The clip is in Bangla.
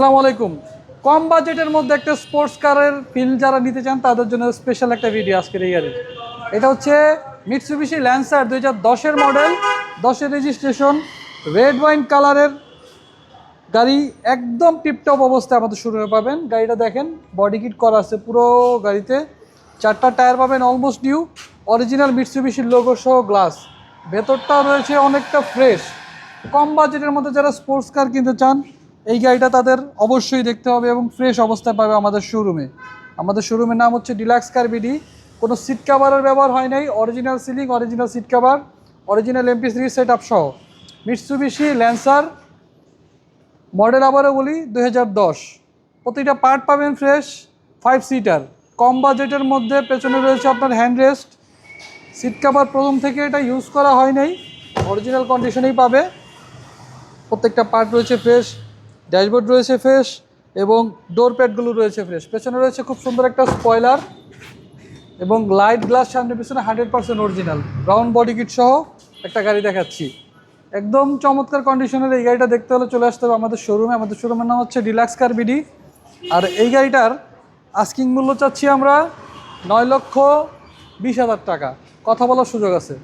আসসালামু আলাইকুম। কম বাজেটের মধ্যে একটা স্পোর্টস কারের ফিল যারা নিতে চান, তাদের জন্য স্পেশাল একটা ভিডিও আজকের এই গাড়ির এটা হচ্ছে মিটসুবিশি ল্যান্সার দুই হাজার দশের মডেল দশের রেজিস্ট্রেশন রেড ওয়াইন কালারের গাড়ি একদম টিপটপ অবস্থায় আমাদের শুরু হয়ে পাবেন। গাড়িটা দেখেন বডি কিট করা আছে পুরো গাড়িতে। চারটা টায়ার পাবেন অলমোস্ট নিউ অরিজিনাল মিটসুবিশির লোগো সহ গ্লাস ভেতরটা রয়েছে অনেকটা ফ্রেশ কম বাজেটের মধ্যে যারা স্পোর্টস কার কিনতে চান এই গাড়িটা তাদের অবশ্যই দেখতে হবে এবং ফ্রেশ অবস্থায় পাবে আমাদের শোরুমে আমাদের শোরুমের নাম হচ্ছে ডিলাক্স কার বিডি কোনো সিট কাভারের ব্যবহার হয় নাই original ceiling original seat cover original MP three set up সহ। মিটসুবিশি ল্যান্সার মডেল আবারও বলি দু হাজার দশ। প্রতিটা পার্ট পাবেন ফ্রেশ ফাইভ সিটার কম বাজেটের মধ্যে পেছনে রয়েছে আপনার হ্যান্ড রেস্ট সিট কাভার প্রথম থেকে এটা ইউজ করা হয় নাই অরিজিনাল কন্ডিশনেই পাবে। প্রত্যেকটা পার্ট রয়েছে ফ্রেশ ড্যাশবোর্ড রয়েছে ফ্রেশ এবং ডোর প্যাডগুলো রয়েছে ফ্রেশ। পেছনে রয়েছে খুব সুন্দর একটা স্পয়লার এবং লাইট গ্লাস সামনে, পিছনে hundred percent original. Round body kit সহ একটা গাড়ি দেখাচ্ছি। একদম চমৎকার কন্ডিশনের এই গাড়িটা দেখতে হলে চলে আসতে হবে আমাদের শোরুমে আমাদের শোরুমের নাম হচ্ছে ডিলাক্স কার বিডি আর এই গাড়িটার আস্কিং মূল্য চাচ্ছি আমরা নয় লক্ষ বিশ হাজার টাকা। কথা বলার সুযোগ আছে।